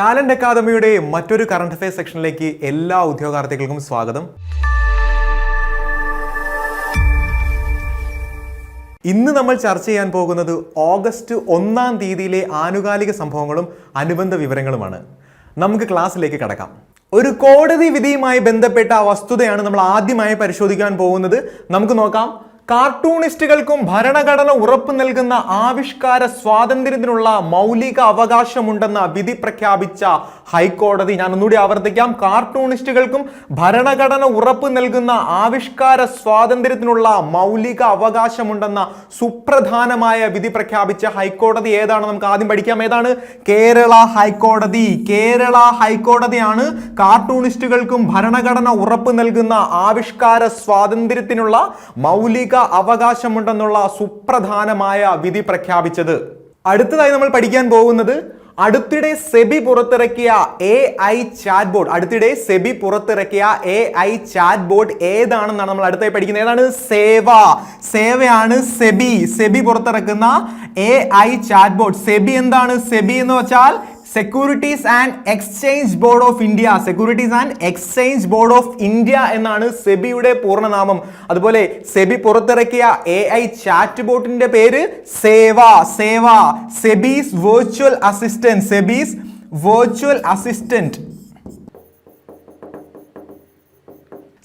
Talent അക്കാദമിയുടെ മറ്റൊരു current affair സെക്ഷനിലേക്ക് എല്ലാ ഉദ്യോഗാർത്ഥികൾക്കും സ്വാഗതം. ഇന്ന് നമ്മൾ ചർച്ച ചെയ്യാൻ പോകുന്നത് ഓഗസ്റ്റ് ഒന്നാം തീയതിയിലെ ആനുകാലിക സംഭവങ്ങളും അനുബന്ധ വിവരങ്ങളുമാണ്. നമുക്ക് ക്ലാസ്സിലേക്ക് കടക്കാം. ഒരു കോടതി വിധിയുമായി ബന്ധപ്പെട്ട വസ്തുതയാണ് നമ്മൾ ആദ്യമായി പരിശോധിക്കാൻ പോകുന്നത്. നമുക്ക് നോക്കാം. കാർട്ടൂണിസ്റ്റുകൾക്കും ഭരണഘടന ഉറപ്പു നൽകുന്ന ആവിഷ്കാര സ്വാതന്ത്ര്യത്തിനുള്ള മൗലിക അവകാശമുണ്ടെന്ന വിധി പ്രഖ്യാപിച്ച ഹൈക്കോടതി. ഞാൻ ഒന്നുകൂടി ആവർത്തിക്കാം. കാർട്ടൂണിസ്റ്റുകൾക്കും ഭരണഘടന ഉറപ്പു നൽകുന്ന ആവിഷ്കാര സ്വാതന്ത്ര്യത്തിനുള്ള മൗലിക അവകാശമുണ്ടെന്ന സുപ്രധാനമായ വിധി പ്രഖ്യാപിച്ച ഹൈക്കോടതി ഏതാണ്? നമുക്ക് ആദ്യം പഠിക്കാം. ഏതാണ്? കേരള ഹൈക്കോടതി. കേരള ഹൈക്കോടതിയാണ് കാർട്ടൂണിസ്റ്റുകൾക്കും ഭരണഘടന ഉറപ്പു നൽകുന്ന ആവിഷ്കാര സ്വാതന്ത്ര്യത്തിനുള്ള മൗലിക അവകാശമുണ്ടെന്നുള്ള സുപ്രധാനമായ വിധി പ്രഖ്യാപിച്ചത്. അടുത്തതായി നമ്മൾ പഠിക്കാൻ പോകുന്നത് അടുത്തിടെ സെബി പുറത്തിറക്കിയ എ ഐ ചാറ്റ് ബോർഡ് അടുത്തിടെ സെബി പുറത്തിറക്കിയ എ ഐ ചാറ്റ് ബോർഡ് ഏതാണെന്നാണ് നമ്മൾ അടുത്തായി പഠിക്കുന്നത്? ഏതാണ്? സേവ. സേവയാണ് സെബി. സെബി പുറത്തിറക്കുന്ന A I chat board SEBI എന്താണ്? സെബി എന്ന് വെച്ചാൽ securities and exchange board of India securities and exchange board of India എന്നാണ് സെബിയുടെ പൂർണനാമം. അതുപോലെ സെബി പുറത്തിറക്കിയ എ ഐ ചാറ്റ് ബോട്ടിന്റെ പേര് Seva. Seva. SEBI's virtual assistant SEBI's virtual assistant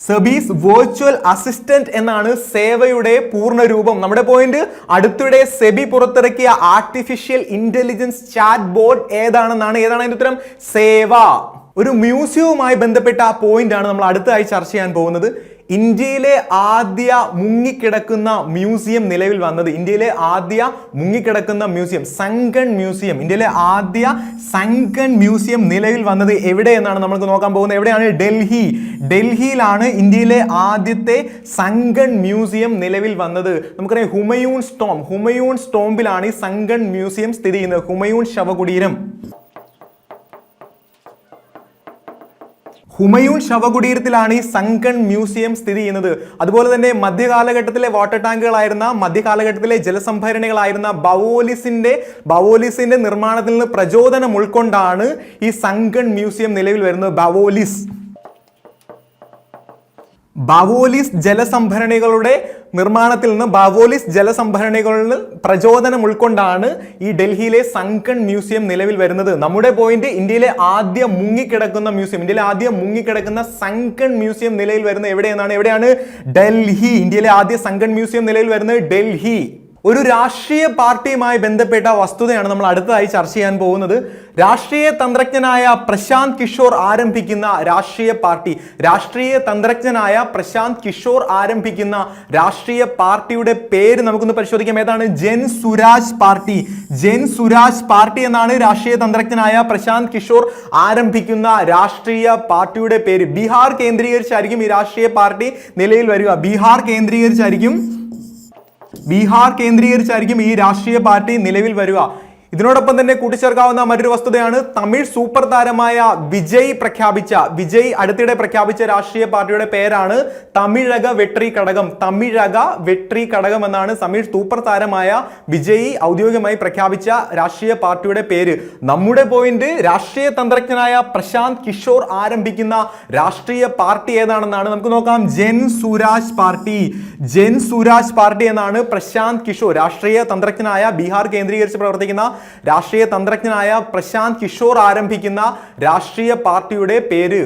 SEBI's virtual assistant എന്നാണ് സേവയുടെ പൂർണ രൂപം നമ്മുടെ പോയിന്റ് അടുത്തിടെ സെബി പുറത്തിറക്കിയ ആർട്ടിഫിഷ്യൽ ഇന്റലിജൻസ് ചാറ്റ് ബോർഡ് ഏതാണെന്നാണ്? ഏതാണ് അതിന്റെ ഉത്തരം? സേവ. ഒരു മ്യൂസിയവുമായി ബന്ധപ്പെട്ട ആ പോയിന്റ് ആണ് നമ്മൾ അടുത്തതായി ചർച്ച ചെയ്യാൻ പോകുന്നത്. ഇന്ത്യയിലെ ആദ്യ മുങ്ങിക്കിടക്കുന്ന മ്യൂസിയം നിലവിൽ വന്നത് ഇന്ത്യയിലെ ആദ്യ മുങ്ങിക്കിടക്കുന്ന മ്യൂസിയം സംഗൺ മ്യൂസിയം. ഇന്ത്യയിലെ ആദ്യ സംഗൺ മ്യൂസിയം നിലവിൽ വന്നത് എവിടെ എന്നാണ് നമുക്ക് നോക്കാൻ പോകുന്നത്. എവിടെയാണ്? ഡൽഹി. ഡൽഹിയിലാണ് ഇന്ത്യയിലെ ആദ്യത്തെ സംഗൺ മ്യൂസിയം നിലവിൽ വന്നത്. നമുക്കറിയാം ഹുമയൂൺ സ്റ്റോം. ഹുമയൂൺ സ്റ്റോംബിലാണ് ഈ സങ്കൺ മ്യൂസിയം സ്ഥിതി ചെയ്യുന്നത്. ഹുമയൂൺ ശവകുടീരം. ഹുമയൂൺ ശവകുടീരത്തിലാണ് ഈ സങ്കൺ മ്യൂസിയം സ്ഥിതി ചെയ്യുന്നത്. അതുപോലെ തന്നെ മധ്യകാലഘട്ടത്തിലെ വാട്ടർ ടാങ്കുകളായിരുന്ന മധ്യകാലഘട്ടത്തിലെ ജലസംഭരണികളായിരുന്ന ബവോലിസിന്റെ ബവോലിസിന്റെ നിർമ്മാണത്തിൽ നിന്ന് പ്രചോദനം ഉൾക്കൊണ്ടാണ് ഈ സങ്കൺ മ്യൂസിയം നിലവിൽ വരുന്നത് ബവോലിസ്. ബാവോലിസ് ജലസംഭരണികളുടെ നിർമ്മാണത്തിൽ നിന്ന് ബാവോലിസ് ജലസംഭരണികളിൽ പ്രചോദനം ഉൾക്കൊണ്ടാണ് ഈ ഡൽഹിയിലെ സങ്കൺ മ്യൂസിയം നിലവിൽ വരുന്നത്. നമ്മുടെ പോയിന്റ് ഇന്ത്യയിലെ ആദ്യ മുങ്ങിക്കിടക്കുന്ന മ്യൂസിയം ഇന്ത്യയിലെ ആദ്യ മുങ്ങിക്കിടക്കുന്ന സങ്കൺ മ്യൂസിയം നിലയിൽ വരുന്നത് എവിടെയെന്നാണ്? എവിടെയാണ്? ഡൽഹി. ഇന്ത്യയിലെ ആദ്യ സങ്കൺ മ്യൂസിയം നിലയിൽ വരുന്നത് ഡൽഹി. ഒരു രാഷ്ട്രീയ പാർട്ടിയുമായി ബന്ധപ്പെട്ട വസ്തുതയാണ് നമ്മൾ അടുത്തതായി ചർച്ച ചെയ്യാൻ പോകുന്നത്. രാഷ്ട്രീയ തന്ത്രജ്ഞനായ പ്രശാന്ത് കിഷോർ ആരംഭിക്കുന്ന രാഷ്ട്രീയ പാർട്ടി രാഷ്ട്രീയ തന്ത്രജ്ഞനായ പ്രശാന്ത് കിഷോർ ആരംഭിക്കുന്ന രാഷ്ട്രീയ പാർട്ടിയുടെ പേര് നമുക്കൊന്ന് പരിശോധിക്കാം. ഏതാണ്? ജൻ സുരാജ് പാർട്ടി. ജൻ സുരാജ് പാർട്ടി എന്നാണ് രാഷ്ട്രീയ തന്ത്രജ്ഞനായ പ്രശാന്ത് കിഷോർ ആരംഭിക്കുന്ന രാഷ്ട്രീയ പാർട്ടിയുടെ പേര്. ബീഹാർ കേന്ദ്രീകരിച്ചായിരിക്കും ഈ രാഷ്ട്രീയ പാർട്ടി നിലയിൽ വരിക. ബീഹാർ കേന്ദ്രീകരിച്ചായിരിക്കും ബീഹാർ കേന്ദ്രീകരിച്ചായിരിക്കും ഈ രാഷ്ട്രീയ പാർട്ടി നിലവിൽ വരിക. ഇതിനോടൊപ്പം തന്നെ കൂട്ടിച്ചേർക്കാവുന്ന മറ്റൊരു വസ്തുതയാണ് തമിഴ് സൂപ്പർ താരമായ വിജയ് പ്രഖ്യാപിച്ച വിജയ് അടുത്തിടെ പ്രഖ്യാപിച്ച രാഷ്ട്രീയ പാർട്ടിയുടെ പേരാണ് തമിഴക വെട്രി ഘടകം തമിഴക വെട്രി ഘടകം എന്നാണ് തമിഴ് സൂപ്പർ താരമായ വിജയ് ഔദ്യോഗികമായി പ്രഖ്യാപിച്ച രാഷ്ട്രീയ പാർട്ടിയുടെ പേര്. നമ്മുടെ പോയിന്റ് രാഷ്ട്രീയ തന്ത്രജ്ഞനായ പ്രശാന്ത് കിഷോർ ആരംഭിക്കുന്ന രാഷ്ട്രീയ പാർട്ടി ഏതാണെന്നാണ് നമുക്ക് നോക്കാം. ജെൻ സുരാജ് പാർട്ടി. ജെൻ സുരാജ് പാർട്ടി എന്നാണ് പ്രശാന്ത് കിഷോർ രാഷ്ട്രീയ തന്ത്രജ്ഞനായ ബീഹാർ കേന്ദ്രീകരിച്ച് പ്രവർത്തിക്കുന്ന രാഷ്ട്രീയ തന്ത്രജ്ഞനായ പ്രശാന്ത് കിഷോർ ആരംഭിക്കുന്ന രാഷ്ട്രീയ പാർട്ടിയുടെ പേര്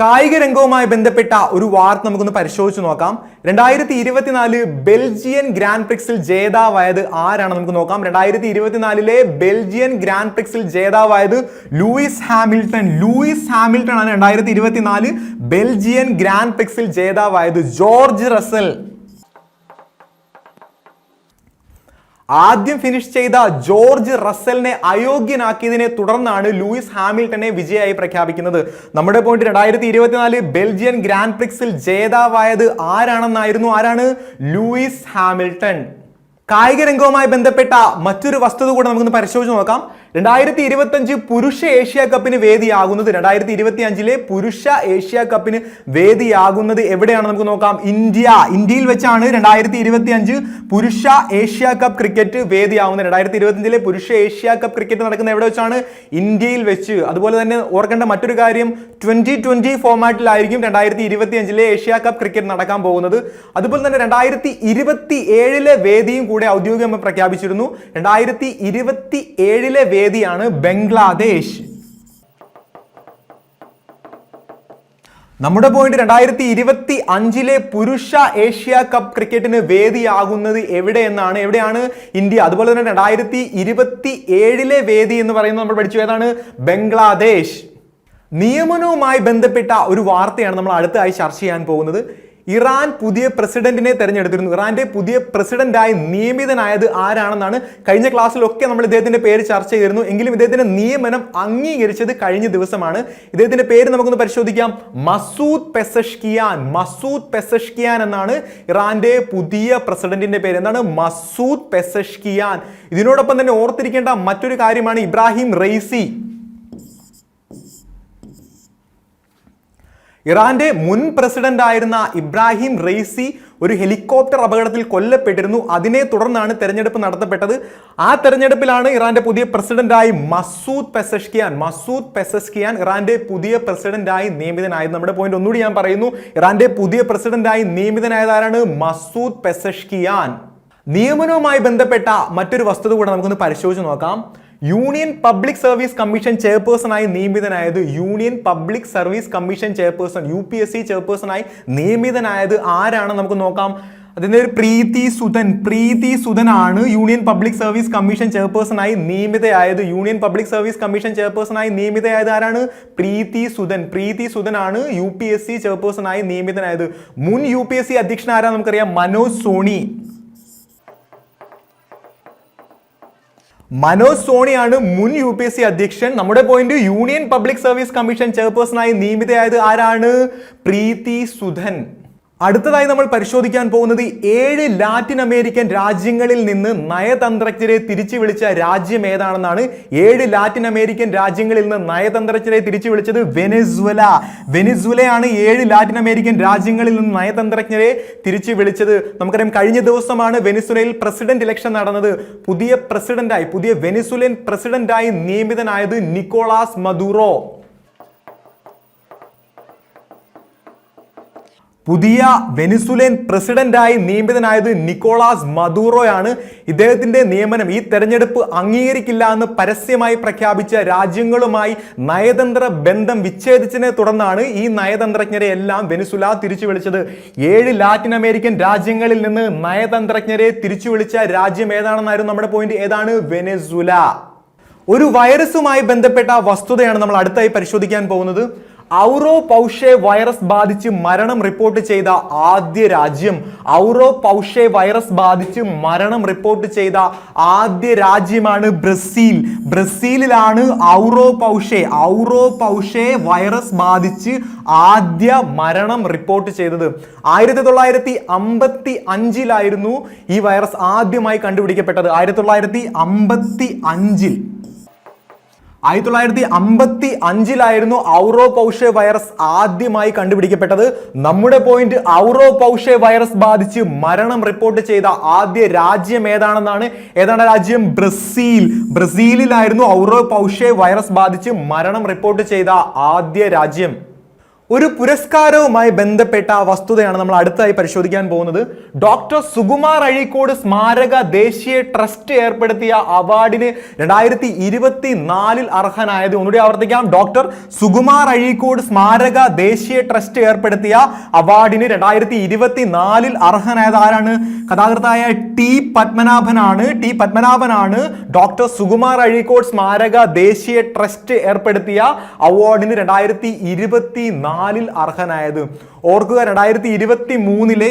കായിക രംഗവുമായി ബന്ധപ്പെട്ട ഒരു വാർത്ത നമുക്കൊന്ന് പരിശോധിച്ച് നോക്കാം. രണ്ടായിരത്തി ഇരുപത്തിനാല് ബെൽജിയൻ ഗ്രാൻഡ് പ്രിക്സിൽ ജേതാവായത് ആരാണ് നമുക്ക് നോക്കാം. രണ്ടായിരത്തി ഇരുപത്തിനാലിലെ ബെൽജിയൻ ഗ്രാൻഡ് പ്രിക്സിൽ ജേതാവായത് ലൂയിസ് ഹാമിൽട്ടൺ. ലൂയിസ് ഹാമിൽട്ടൺ ആണ് രണ്ടായിരത്തി ഇരുപത്തിനാല് ബെൽജിയൻ ഗ്രാൻഡ് പ്രിക്സിൽ ജേതാവായത് ജോർജ് റസൽ. ആദ്യം ഫിനിഷ് ചെയ്ത ജോർജ് റസ്സലിനെ അയോഗ്യനാക്കിയതിനെ തുടർന്നാണ് ലൂയിസ് ഹാമിൽട്ടനെ വിജയമായി പ്രഖ്യാപിക്കുന്നത്. നമ്മുടെ പോയിന്റ് രണ്ടായിരത്തി ഇരുപത്തിനാല് ബെൽജിയൻ ഗ്രാൻഡ് പ്രിക്സിൽ ജേതാവായത് ആരാണെന്നായിരുന്നു? ആരാണ്? Lewis Hamilton. കായിക രംഗവുമായി ബന്ധപ്പെട്ട മറ്റൊരു വസ്തുത കൂടെ നമുക്കൊന്ന് പരിശോധിച്ച് നോക്കാം. രണ്ടായിരത്തി ഇരുപത്തി അഞ്ച് പുരുഷ ഏഷ്യ കപ്പിന് വേദിയാകുന്നത് രണ്ടായിരത്തി ഇരുപത്തി അഞ്ചിലെ പുരുഷ ഏഷ്യ കപ്പിന് വേദിയാകുന്നത് എവിടെയാണ് നമുക്ക് നോക്കാം. ഇന്ത്യ ഇന്ത്യയിൽ വെച്ചാണ് രണ്ടായിരത്തി ഇരുപത്തി അഞ്ച് പുരുഷ ഏഷ്യ കപ്പ് ക്രിക്കറ്റ് വേദിയാകുന്നത് രണ്ടായിരത്തി ഇരുപത്തി അഞ്ചിലെ പുരുഷ ഏഷ്യ കപ്പ് ക്രിക്കറ്റ് നടക്കുന്നത് എവിടെ വെച്ചാണ്? ഇന്ത്യയിൽ വെച്ച്. അതുപോലെ തന്നെ ഓർക്കേണ്ട മറ്റൊരു കാര്യം ട്വന്റി ട്വന്റി ഫോമാറ്റിലായിരിക്കും രണ്ടായിരത്തി ഇരുപത്തി അഞ്ചിലെ ഏഷ്യ കപ്പ് ക്രിക്കറ്റ് നടക്കാൻ പോകുന്നത്. അതുപോലെ തന്നെ രണ്ടായിരത്തി ഇരുപത്തി ഏഴിലെ വേദിയും കൂടെ ഔദ്യോഗികമായി പ്രഖ്യാപിച്ചിരുന്നു. രണ്ടായിരത്തി ഇരുപത്തി ഏഴിലെ വേദിയാണ് ബംഗ്ലാദേശ്. നമ്മുടെ പോയിന്റ് രണ്ടായിരത്തി ഇരുപത്തി അഞ്ചിലെ പുരുഷ ഏഷ്യ കപ്പ് ക്രിക്കറ്റിന് വേദിയാകുന്നത് എവിടെ എന്നാണ് എവിടെയാണ് ഇന്ത്യ? അതുപോലെ തന്നെ രണ്ടായിരത്തി ഇരുപത്തി ഏഴിലെ വേദി എന്ന് പറയുന്നത് നമ്മൾ പഠിച്ചു. ഏതാണ്? ബംഗ്ലാദേശ്. നിയമനവുമായി ബന്ധപ്പെട്ട ഒരു വാർത്തയാണ് നമ്മൾ അടുത്തതായി ചർച്ച ചെയ്യാൻ പോകുന്നത്. ഇറാൻ പുതിയ പ്രസിഡന്റിനെ തെരഞ്ഞെടുത്തിരുന്നു. ഇറാന്റെ പുതിയ പ്രസിഡന്റായി നിയമിതനായത് ആരാണെന്നാണ് കഴിഞ്ഞ ക്ലാസ്സിലൊക്കെ നമ്മൾ ഇദ്ദേഹത്തിന്റെ പേര് ചർച്ച ചെയ്തിരുന്നു. എങ്കിലും ഇദ്ദേഹത്തിന്റെ നിയമനം അംഗീകരിച്ചത് കഴിഞ്ഞ ദിവസമാണ്. ഇദ്ദേഹത്തിന്റെ പേര് നമുക്കൊന്ന് പരിശോധിക്കാം. മസൂദ് പെസഷ്കിയാൻ. മസൂദ് പെസഷ്കിയാൻ എന്നാണ് ഇറാന്റെ പുതിയ പ്രസിഡന്റിന്റെ പേര്. എന്താണ്? Masoud Pezeshkian. ഇതിനോടൊപ്പം തന്നെ ഓർത്തിരിക്കേണ്ട മറ്റൊരു കാര്യമാണ് ഇബ്രാഹിം റെയ്സി. ഇറാന്റെ മുൻ പ്രസിഡന്റ് ആയിരുന്ന ഇബ്രാഹിം റെയ്സി ഒരു ഹെലികോപ്റ്റർ അപകടത്തിൽ കൊല്ലപ്പെട്ടിരുന്നു. അതിനെ തുടർന്നാണ് തെരഞ്ഞെടുപ്പ് നടത്തപ്പെട്ടത്. ആ തെരഞ്ഞെടുപ്പിലാണ് ഇറാന്റെ പുതിയ പ്രസിഡന്റായി മസൂദ് പെസഷ്കിയാൻ മസൂദ് പെസഷ്കിയാൻ ഇറാന്റെ പുതിയ പ്രസിഡന്റായി നിയമിതനായത്. നമ്മുടെ പോയിന്റ് ഒന്നുകൂടി ഞാൻ പറയുന്നു. ഇറാന്റെ പുതിയ പ്രസിഡന്റായി നിയമിതനായത് ആരാണ് മസൂദ് പെസഷ്കിയാൻ. നിയമനവുമായി ബന്ധപ്പെട്ട മറ്റൊരു വസ്തുത കൂടെ നമുക്കൊന്ന് പരിശോധിച്ച് നോക്കാം. യൂണിയൻ പബ്ലിക് സർവീസ് കമ്മീഷൻ ചെയർപേഴ്സണായി നിയമിതനായത് union public service commission chairperson U P S C ചെയർപേഴ്സണായി നിയമിതനായത് ആരാണെന്ന് നമുക്ക് നോക്കാം. അതിന്റെ ഒരു പ്രീതി സുധൻ. പ്രീതി സുധനാണ് യൂണിയൻ പബ്ലിക് സർവീസ് കമ്മീഷൻ ചെയർപേഴ്സണായി നിയമിതയായത്. യൂണിയൻ പബ്ലിക് സർവീസ് കമ്മീഷൻ ചെയർപേഴ്സണായി നിയമിതയായത് ആരാണ്? പ്രീതി സുധൻ. പ്രീതി സുധനാണ് യു പി എസ് സി ചെയർപേഴ്സണായി നിയമിതനായത്. മുൻ യു പി എസ് സി അധ്യക്ഷൻ ആരാ നമുക്കറിയാം? മനോജ് സോണി. മനോജ് സോണിയാണ് മുൻ യു പി എസ് സി അധ്യക്ഷൻ. നമ്മുടെ point union public service commission ചെയർപേഴ്സണായി നിയമിതയായത് ആരാണ്? പ്രീതി സുധൻ. അടുത്തതായി നമ്മൾ പരിശോധിക്കാൻ പോകുന്നത് ഏഴ് ലാറ്റിൻ അമേരിക്കൻ രാജ്യങ്ങളിൽ നിന്ന് നയതന്ത്രജ്ഞരെ തിരിച്ചു വിളിച്ച രാജ്യം ഏതാണെന്നാണ്. ഏഴ് ലാറ്റിൻ അമേരിക്കൻ രാജ്യങ്ങളിൽ നിന്ന് നയതന്ത്രജ്ഞരെ തിരിച്ചു വിളിച്ചത് വെനസ്വല. വെനസ്വലയാണ് ഏഴ് ലാറ്റിൻ അമേരിക്കൻ രാജ്യങ്ങളിൽ നിന്ന് നയതന്ത്രജ്ഞരെ തിരിച്ചു വിളിച്ചത്. നമുക്കറിയാം കഴിഞ്ഞ ദിവസമാണ് വെനസ്വലയിൽ പ്രസിഡന്റ് ഇലക്ഷൻ നടന്നത്. പുതിയ പ്രസിഡന്റായി പുതിയ വെനസ്വലൻ പ്രസിഡന്റായി നിയമിതനായത് നിക്കോളാസ് മദുറോ. പുതിയ വെനിസുലേൻ പ്രസിഡന്റായി നിയമിതനായത് നിക്കോളാസ് മദൂറോയാണ്. ഇദ്ദേഹത്തിന്റെ നിയമനം ഈ തെരഞ്ഞെടുപ്പ് അംഗീകരിക്കില്ല എന്ന് പരസ്യമായി പ്രഖ്യാപിച്ച രാജ്യങ്ങളുമായി നയതന്ത്ര ബന്ധം വിച്ഛേദിച്ചതിനെ തുടർന്നാണ് ഈ നയതന്ത്രജ്ഞരെ എല്ലാം വെനിസുല തിരിച്ചു വിളിച്ചത്. ഏഴ് ലാറ്റിൻ അമേരിക്കൻ രാജ്യങ്ങളിൽ നിന്ന് നയതന്ത്രജ്ഞരെ തിരിച്ചു വിളിച്ച രാജ്യം ഏതാണെന്നായിരുന്നു നമ്മുടെ പോയിന്റ് ഏതാണ്? വെനസുല. ഒരു വൈറസുമായി ബന്ധപ്പെട്ട വസ്തുതയാണ് നമ്മൾ അടുത്തായി പരിശോധിക്കാൻ പോകുന്നത്. ഔറോ പൗഷെ വൈറസ് ബാധിച്ച് മരണം റിപ്പോർട്ട് ചെയ്ത ആദ്യ രാജ്യം. ഔറോ പൗഷെ വൈറസ് ബാധിച്ച് മരണം റിപ്പോർട്ട് ചെയ്ത ആദ്യ രാജ്യമാണ് ബ്രസീൽ. ബ്രസീലിലാണ് ഔറോ പൗഷെ ഔറോ പൗഷെ വൈറസ് ബാധിച്ച് ആദ്യ മരണം റിപ്പോർട്ട് ചെയ്തത്. ആയിരത്തി തൊള്ളായിരത്തി അമ്പത്തി അഞ്ചിലായിരുന്നു ഈ വൈറസ് ആദ്യമായി കണ്ടുപിടിക്കപ്പെട്ടത്. ആയിരത്തി തൊള്ളായിരത്തി അമ്പത്തി അഞ്ചിൽ ആയിരത്തി തൊള്ളായിരത്തി അമ്പത്തി അഞ്ചിലായിരുന്നു ഔറോ പൗഷെ വൈറസ് ആദ്യമായി കണ്ടുപിടിക്കപ്പെട്ടത്. നമ്മുടെ പോയിന്റ് ഔറോ പൗഷെ വൈറസ് ബാധിച്ച് മരണം റിപ്പോർട്ട് ചെയ്ത ആദ്യ രാജ്യം ഏതാണെന്നാണ്? ഏതാണ് രാജ്യം? ബ്രസീൽ. ബ്രസീലിലായിരുന്നു ഔറോ പൗഷെ വൈറസ് ബാധിച്ച് മരണം റിപ്പോർട്ട് ചെയ്ത ആദ്യ രാജ്യം. ഒരു പുരസ്കാരവുമായി ബന്ധപ്പെട്ട ആ വസ്തുതയാണ് നമ്മൾ അടുത്തായി പരിശോധിക്കാൻ പോകുന്നത്. ഡോക്ടർ സുകുമാർ അഴീക്കോട് സ്മാരക ദേശീയ ട്രസ്റ്റ് ഏർപ്പെടുത്തിയ അവാർഡിന് രണ്ടായിരത്തി ഇരുപത്തി നാലിൽ അർഹനായത് ഒന്നുകൂടി ആവർത്തിക്കാം. ഡോക്ടർ സുകുമാർ അഴീക്കോട് സ്മാരക ദേശീയ ട്രസ്റ്റ് ഏർപ്പെടുത്തിയ അവാർഡിന് രണ്ടായിരത്തി ഇരുപത്തി നാലിൽ അർഹനായത് ആരാണ്? കഥാകൃത്തായ ടി പത്മനാഭനാണ്. ടി പത്മനാഭനാണ് ഡോക്ടർ സുകുമാർ അഴീക്കോട് സ്മാരക ദേശീയ ട്രസ്റ്റ് ഏർപ്പെടുത്തിയ അവാർഡിന് രണ്ടായിരത്തി ഇരുപത്തി നാലിൽ അർഹനായത്. ഓർക്കുക രണ്ടായിരത്തി ഇരുപത്തി മൂന്നിലെ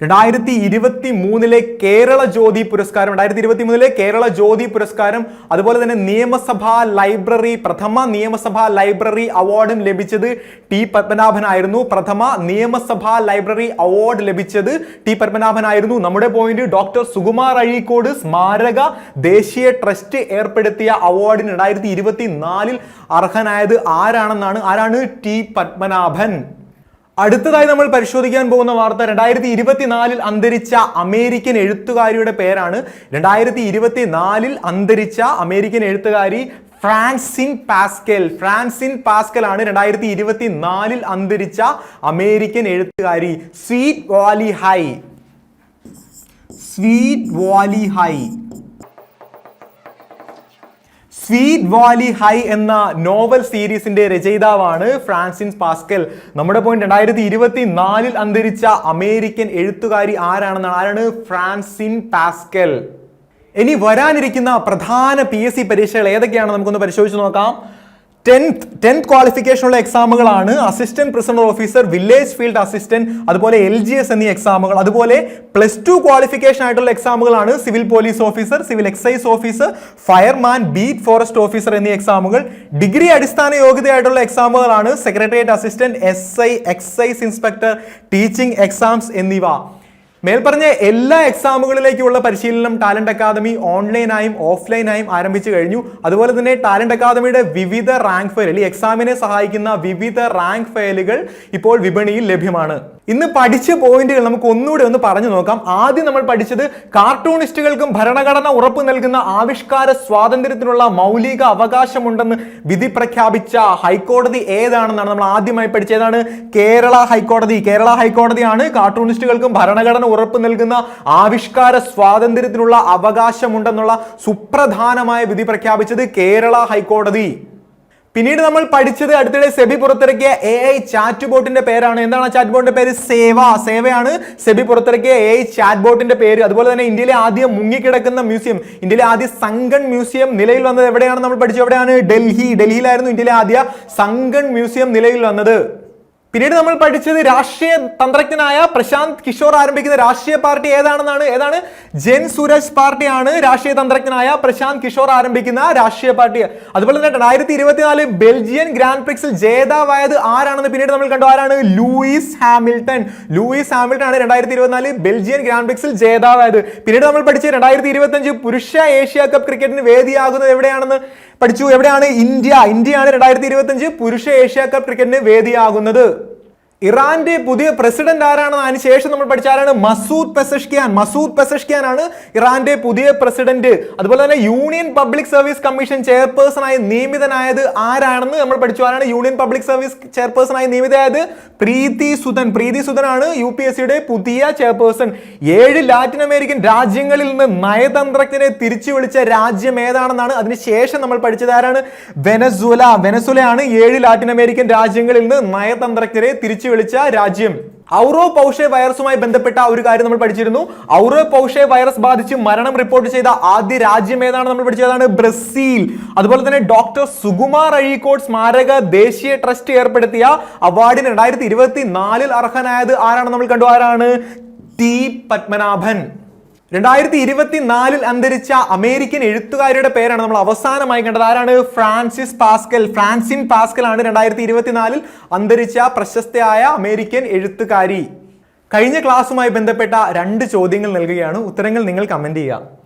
രണ്ടായിരത്തി ഇരുപത്തി മൂന്നിലെ കേരള ജ്യോതി പുരസ്കാരം രണ്ടായിരത്തി ഇരുപത്തി മൂന്നിലെ കേരള ജ്യോതി പുരസ്കാരം അതുപോലെ തന്നെ നിയമസഭാ ലൈബ്രറി പ്രഥമ നിയമസഭാ ലൈബ്രറി അവാർഡും ലഭിച്ചത് ടി പത്മനാഭനായിരുന്നു. പ്രഥമ നിയമസഭാ ലൈബ്രറി അവാർഡ് ലഭിച്ചത് ടി പത്മനാഭനായിരുന്നു. നമ്മുടെ പോയിന്റ് ഡോക്ടർ സുകുമാർ അഴീക്കോട് സ്മാരക ദേശീയ ട്രസ്റ്റ് ഏർപ്പെടുത്തിയ അവാർഡിന് രണ്ടായിരത്തി ഇരുപത്തി നാലിൽ അർഹനായത് ആരാണെന്നാണ്? ആരാണ് ടി പത്മനാഭൻ? അടുത്തതായി നമ്മൾ പരിശോധിക്കാൻ പോകുന്ന വാർത്ത രണ്ടായിരത്തി ഇരുപത്തിനാലിൽ അന്തരിച്ച അമേരിക്കൻ എഴുത്തുകാരിയുടെ പേരാണ്. രണ്ടായിരത്തി ഇരുപത്തിനാലിൽ അന്തരിച്ച അമേരിക്കൻ എഴുത്തുകാരി ഫ്രാൻസിൻ പാസ്കൽ. ഫ്രാൻസിൻ പാസ്കൽ ആണ് രണ്ടായിരത്തി ഇരുപത്തി നാലിൽ അന്തരിച്ച അമേരിക്കൻ എഴുത്തുകാരി. Sweet valley high. Sweet valley high. Sweet valley high എന്ന നോവൽ സീരീസിന്റെ രചയിതാവാണ് ഫ്രാൻസിൻസ് പാസ്കൽ. നമ്മുടെ പോയിന്റ് രണ്ടായിരത്തി ഇരുപത്തി നാലിൽ അന്തരിച്ച അമേരിക്കൻ എഴുത്തുകാരി ആരാണെന്നാണ്? ആരാണ്? Francine Pascal. ഇനി വരാനിരിക്കുന്ന പ്രധാന പി എസ് സി പരീക്ഷകൾ ഏതൊക്കെയാണ് നമുക്കൊന്ന് പരിശോധിച്ച് നോക്കാം. ടെൻത്ത് ടെൻത്ത് ക്വാളിഫിക്കേഷനുള്ള എക്സാമുകളാണ് assistant prisoner officer village field assistant അതുപോലെ എൽ ജി എസ് എന്നീ എക്സാമുകൾ അതുപോലെ പ്ലസ് ടു ക്വാളിഫിക്കേഷൻ ആയിട്ടുള്ള എക്സാമുകളാണ് civil police officer civil excise officer fireman beat forest officer എന്നീ എക്സാമുകൾ ഡിഗ്രി അടിസ്ഥാന യോഗ്യതയായിട്ടുള്ള എക്സാമുകളാണ് secretariat assistant S I excise inspector teaching exams എന്നിവ. മേൽപ്പറഞ്ഞ എല്ലാ എക്സാമുകളിലേക്കുള്ള പരിശീലനം ടാലന്റ് അക്കാദമി ഓൺലൈനായും ഓഫ്ലൈനായും ആരംഭിച്ചു കഴിഞ്ഞു. അതുപോലെ തന്നെ ടാലന്റ് അക്കാദമിയുടെ വിവിധ റാങ്ക് ഫയൽ ഈ എക്സാമിനെ സഹായിക്കുന്ന വിവിധ റാങ്ക് ഫയലുകൾ ഇപ്പോൾ വിപണിയിൽ ലഭ്യമാണ്. ഇന്ന് പഠിച്ച പോയിന്റുകൾ നമുക്ക് ഒന്നുകൂടെ ഒന്ന് പറഞ്ഞു നോക്കാം. ആദ്യം നമ്മൾ പഠിച്ചത് കാർട്ടൂണിസ്റ്റുകൾക്കും ഭരണഘടന ഉറപ്പു നൽകുന്ന ആവിഷ്കാര സ്വാതന്ത്ര്യത്തിനുള്ള മൗലിക അവകാശമുണ്ടെന്ന് വിധി പ്രഖ്യാപിച്ച ഹൈക്കോടതി ഏതാണെന്നാണ് നമ്മൾ ആദ്യമായി പഠിച്ചതാണ് കേരള ഹൈക്കോടതി. കേരള ഹൈക്കോടതിയാണ് കാർട്ടൂണിസ്റ്റുകൾക്കും ഭരണഘടന ഉറപ്പ് നൽകുന്ന ആവിഷ്കാര സ്വാതന്ത്ര്യത്തിനുള്ള അവകാശമുണ്ടെന്നുള്ള സുപ്രധാനമായ വിധി പ്രഖ്യാപിച്ചത് കേരള ഹൈക്കോടതി. പിന്നീട് നമ്മൾ പഠിച്ചത് അടുത്തിടെ സെബി പുറത്തിറക്കിയ എ ഐ ചാറ്റ് ബോട്ടിന്റെ പേരാണ്. എന്താണ് ആ ചാറ്റ് ബോട്ടിന്റെ പേര്? സേവ. സേവയാണ് സെബി പുറത്തിറക്കിയ എ ഐ ചാറ്റ് ബോട്ടിന്റെ പേര്. അതുപോലെ തന്നെ ഇന്ത്യയിലെ ആദ്യം മുങ്ങിക്കിടക്കുന്ന മ്യൂസിയം ഇന്ത്യയിലെ ആദ്യ സംഗൺ മ്യൂസിയം നിലയിൽ വന്നത് എവിടെയാണ്? നമ്മൾ പഠിച്ചത് എവിടെയാണ്? ഡൽഹി. ഡൽഹിയിലായിരുന്നു ഇന്ത്യയിലെ ആദ്യ സംഗൺ മ്യൂസിയം നിലയിൽ വന്നത്. പിന്നീട് നമ്മൾ പഠിച്ചത് രാഷ്ട്രീയ തന്ത്രജ്ഞനായ പ്രശാന്ത് കിഷോർ ആരംഭിക്കുന്ന രാഷ്ട്രീയ പാർട്ടി ഏതാണെന്നാണ്? ഏതാണ്? ജൻ സുരജ് പാർട്ടിയാണ് രാഷ്ട്രീയ തന്ത്രജ്ഞനായ പ്രശാന്ത് കിഷോർ ആരംഭിക്കുന്ന രാഷ്ട്രീയ പാർട്ടി. അതുപോലെ തന്നെ രണ്ടായിരത്തി ഇരുപത്തിനാല് ബെൽജിയൻ ഗ്രാൻഡ് പ്രിക്സിൽ ജേതാവായത് ആരാണെന്ന് പിന്നീട് നമ്മൾ കണ്ടു. ആരാണ്? Lewis Hamilton. ലൂയിസ് ഹാമിൽട്ടൺ ആണ് രണ്ടായിരത്തി ഇരുപത്തിനാല് ബെൽജിയൻ ഗ്രാൻഡ് പ്രിക്സിൽ ജേതാവായത്. പിന്നീട് നമ്മൾ പഠിച്ചത് രണ്ടായിരത്തി ഇരുപത്തി പുരുഷ ഏഷ്യ കപ്പ് ക്രിക്കറ്റിന് വേദിയാകുന്നത് എവിടെയാണെന്ന് പഠിച്ചു? എവിടെയാണ്? ഇന്ത്യ. ഇന്ത്യയാണ് രണ്ടായിരത്തി ഇരുപത്തി പുരുഷ ഏഷ്യ കപ്പ് ക്രിക്കറ്റിന് വേദിയാകുന്നത്. ഇറാന്റെ പുതിയ പ്രസിഡന്റ് ആരാണെന്ന് അതിന് ശേഷം നമ്മൾ പഠിച്ച ആരാണ്? മസൂദ് പെസഷ്കിയാൻ. മസൂദ് പെസഷ്കിയാൻ ആണ് ഇറാന്റെ പുതിയ പ്രസിഡന്റ്. അതുപോലെ തന്നെ union public service commission chairperson ആയി നിയമിതനായത് ആരാണെന്ന് നമ്മൾ പഠിച്ചു. ആരാണ് യൂണിയൻ പബ്ലിക് സർവീസ് ചെയർപേഴ്സൺ ആയി നിയമിതനായത് പ്രീതി സുധൻ. പ്രീതി സുധനാണ് യു പി എസ് സിയുടെ പുതിയ ചെയർപേഴ്സൺ. ഏഴ് ലാറ്റിൻ അമേരിക്കൻ രാജ്യങ്ങളിൽ നിന്ന് നയതന്ത്രജ്ഞനെ തിരിച്ചു വിളിച്ച രാജ്യം ഏതാണെന്നാണ് അതിനുശേഷം നമ്മൾ പഠിച്ചത് ആരാണ്? വെനസുല വെനസുലയാണ് ഏഴ് ലാറ്റിൻ അമേരിക്കൻ രാജ്യങ്ങളിൽ നിന്ന് നയതന്ത്രജ്ഞരെ തിരിച്ചു വിളിച്ച രാജ്യം. ഔറോ പൗഷെ വൈറസുമായി ബന്ധപ്പെട്ട ഒരു കാര്യം നമ്മൾ പഠിച്ചിരുന്നു. ഔറോ പൗഷെ വൈറസ് ബാധിച്ച് മരണം റിപ്പോർട്ട് ചെയ്ത ആദ്യ രാജ്യം ഏതാണ് നമ്മൾ പഠിച്ചതാണ്? ബ്രസീൽ. അതുപോലെ തന്നെ ഡോക്ടർ സുകുമാർ അഴീക്കോട് സ്മാരക ദേശീയ ട്രസ്റ്റ് ഏർപ്പെടുത്തിയ അവാർഡിന് രണ്ടായിരത്തി ഇരുപത്തി നാലിൽ അർഹനായത് ആരാണ് നമ്മൾ കണ്ടു? ആരാണ്? ടി പത്മനാഭൻ. രണ്ടായിരത്തി ഇരുപത്തി നാലിൽ അന്തരിച്ച അമേരിക്കൻ എഴുത്തുകാരിയുടെ പേരാണ് നമ്മൾ അവസാനമായി കണ്ടത്. ആരാണ്? Francis Pascal. ഫ്രാൻസിൻ പാസ്കൽ ആണ് രണ്ടായിരത്തി ഇരുപത്തിനാലിൽ അന്തരിച്ച പ്രശസ്തയായ അമേരിക്കൻ എഴുത്തുകാരി. കഴിഞ്ഞ ക്ലാസ്സുമായി ബന്ധപ്പെട്ട രണ്ട് ചോദ്യങ്ങൾ നൽകുകയാണ്. ഉത്തരങ്ങൾ നിങ്ങൾ കമന്റ് ചെയ്യുക.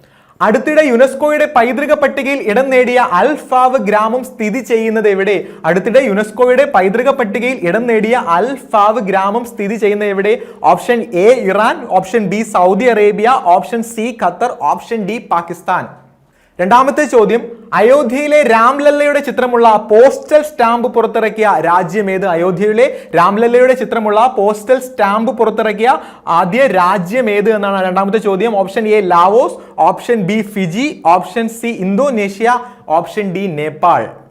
അടുത്തിടെ യുനെസ്കോയുടെ പൈതൃക പട്ടികയിൽ ഇടം നേടിയ അൽഫാവ് ഗ്രാമം സ്ഥിതി ചെയ്യുന്നത് എവിടെ? അടുത്തിടെ യുനെസ്കോയുടെ പൈതൃക പട്ടികയിൽ ഇടം നേടിയ അൽഫാവ് ഗ്രാമം സ്ഥിതി ചെയ്യുന്നത് എവിടെ? Option A Iran. Option B Saudi Arabia. Option C Qatar. Option D Pakistan. രണ്ടാമത്തെ ചോദ്യം അയോധ്യയിലെ രാംലല്ലയുടെ ചിത്രമുള്ള പോസ്റ്റൽ സ്റ്റാമ്പ് പുറത്തിറക്കിയ രാജ്യം ഏത്? അയോധ്യയിലെ രാംലല്ലയുടെ ചിത്രമുള്ള പോസ്റ്റൽ സ്റ്റാമ്പ് പുറത്തിറക്കിയ ആദ്യ രാജ്യം ഏത് എന്നാണ് രണ്ടാമത്തെ ചോദ്യം. Option A Laos. Option B Fiji. Option C Indonesia. Option D Nepal.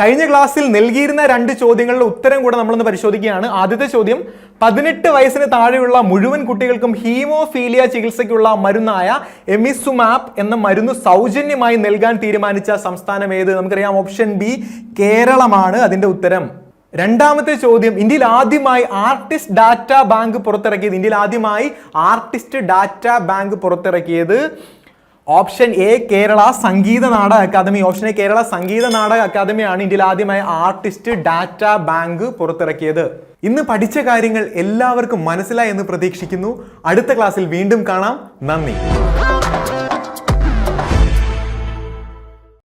കഴിഞ്ഞ ക്ലാസ്സിൽ നൽകിയിരുന്ന രണ്ട് ചോദ്യങ്ങളുടെ ഉത്തരം കൂടെ നമ്മളൊന്ന് പരിശോധിക്കുകയാണ്. ആദ്യത്തെ ചോദ്യം പതിനെട്ട് വയസ്സിന് താഴെയുള്ള മുഴുവൻ കുട്ടികൾക്കും ഹീമോഫീലിയ ചികിത്സയ്ക്കുള്ള മരുന്നായ എമിസുമാപ്പ് എന്ന മരുന്ന് സൗജന്യമായി നൽകാൻ തീരുമാനിച്ച സംസ്ഥാനം ഏത്? നമുക്കറിയാം ഓപ്ഷൻ ബി കേരളമാണ് അതിന്റെ ഉത്തരം. രണ്ടാമത്തെ ചോദ്യം ഇന്ത്യയിൽ ആദ്യമായി ആർട്ടിസ്റ്റ് ഡാറ്റ ബാങ്ക് പുറത്തിറക്കിയത് ഇന്ത്യയിൽ ആദ്യമായി ആർട്ടിസ്റ്റ് ഡാറ്റ ബാങ്ക് പുറത്തിറക്കിയത് option A Kerala Sangeetha Nataka Akademi. Option A Kerala Sangeetha Nataka അക്കാദമിയാണ് ഇന്ത്യയിൽ ആദ്യമായി ആർട്ടിസ്റ്റ് ഡാറ്റ ബാങ്ക് പുറത്തിറക്കിയത്. ഇന്ന് പഠിച്ച കാര്യങ്ങൾ എല്ലാവർക്കും മനസ്സിലായി എന്ന് പ്രതീക്ഷിക്കുന്നു. അടുത്ത ക്ലാസ്സിൽ വീണ്ടും കാണാം. നന്ദി.